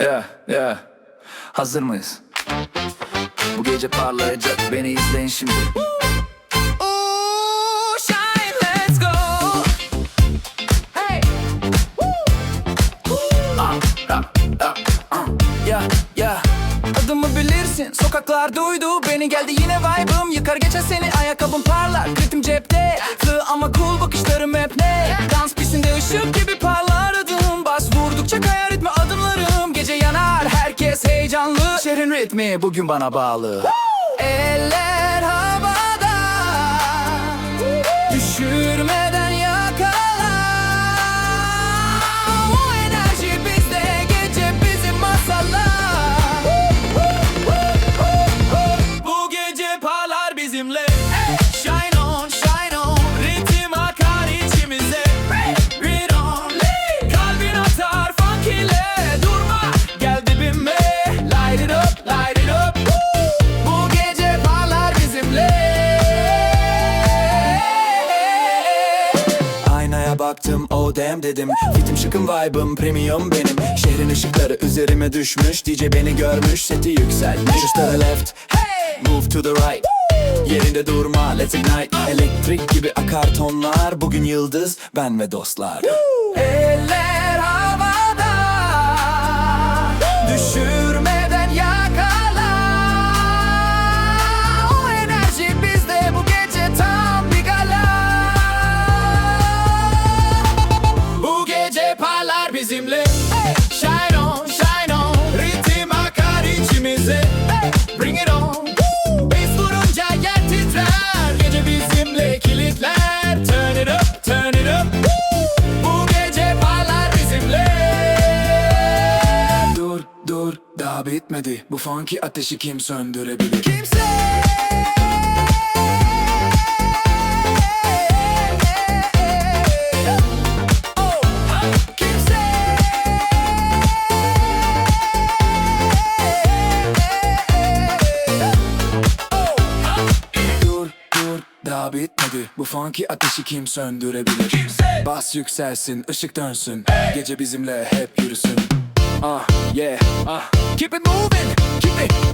Yeah, yeah. Hazır mıyız? Bu gece parlayacak beni izleyin şimdi. Ooh, shine, let's go. Hey. Ah, ah, ah, ah. Yeah, yeah. Adımı bilirsin Sokaklar duydu beni geldi yine vibe'ım Yıkar geçer seni ayakkabım parlar Ritim cepte Flı ama cool bakışlarım hep ne Dans pistinde ışık gibi parlar Şehrin ritmi bugün bana bağlı. Eller havada Düşürmeden baktım o dem dedim. Fitim şıkım vibe'ım premium benim. Şehrin ışıkları üzerime düşmüş. DJ beni görmüş seti yükseltmiş. The left Move to the right. Yerinde durma let's ignite. Elektrik gibi akar tonlar Bugün yıldız ben ve dostlar bizimle. Shine on, shine on. Ritim akar içimize. Bring it on. Bass vurunca yer titrer. Gece bizimle kilitler. Turn it up, turn it up. Bu gece parlar bizimle. Dur, dur, daha bitmedi. Bu funky ateşi kim söndürebilir? Kimse daha bitmedi Bu funky ateşi kim söndürebilir? Kimse. Bas yükselsin ışık dönsün. Gece bizimle hep yürüsün. Ah yeah ah. Keep it moving Keep it